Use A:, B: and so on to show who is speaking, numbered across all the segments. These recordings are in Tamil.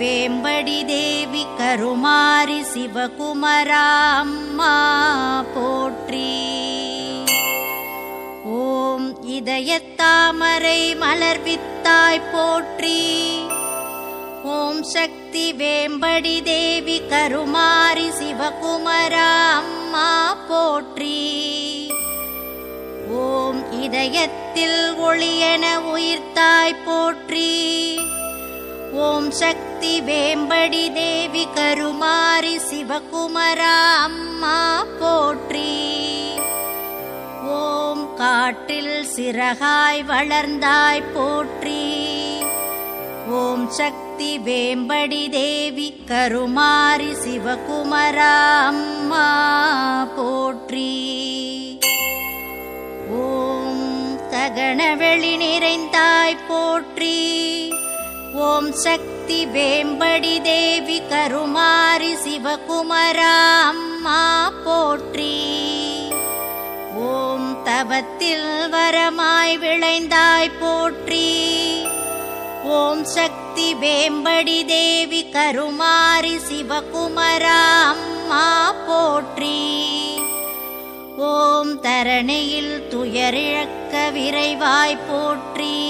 A: வேம்படி தேவி கருமாரி சிவகுமராம்மா போற்றி ஓம் இதயத்தாமரை மலர்வித்தாய் போற்றி ஓம் சக்தி வேம்படி தேவி கருமாரி சிவகுமராம்மா போற்றி ஓம் இதயத்தில் ஒளியென உயிர்த்தாய் போற்றி ஓம் சக்தி வேம்படி தேவி கருமாரி சிவகுமரா அம்மா போற்றி. ஓம் காற்றில் சிறகாய் வளர்ந்தாய் போற்றி. ஓம் சக்தி வேம்படி தேவி கருமாரி சிவகுமரா அம்மா சக்தி வேம்படி தேவி கருமாரி சிவகுமரா அம்மா போற்றி. ஓம் தவத்தில் வரமாய் விளைந்தாய் போற்றி. ஓம் சக்தி வேம்படி தேவி கருமாரி சிவகுமரா அம்மா போற்றி. ஓம் தரணியில் துயரிழக்க விரைவாய் போற்றி.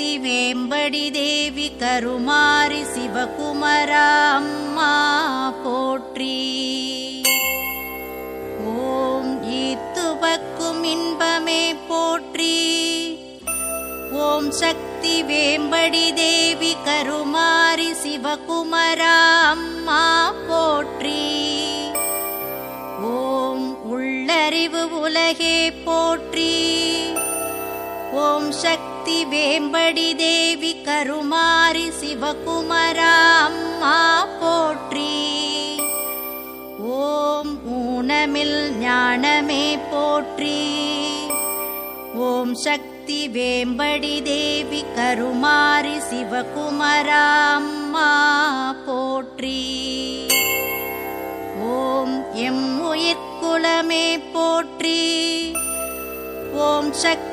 A: சக்தி வேம்படி தேவி கருமாரி சிவகுமரா அம்மா போற்றி. ஓம் ஈத்துவக்கும் இன்பமே போற்றி. ஓம் சக்தி வேம்படி தேவி கருமாரி சிவகுமரா அம்மா போற்றி. ஓம் உள்ளறிவு உலகே போற்றி. ஓம் சக்தி வேம்படி தேவி கருமாரி சிவகுமராம்மா போற்றி. ஓம் ஊனமில் ஞானமே போற்றி. ஓம் சக்தி வேம்படி தேவி கருமாரி சிவகுமராம்மா போற்றி. ஓம் எம் உயிர்குலமே போற்றி. ஓம் சக்தி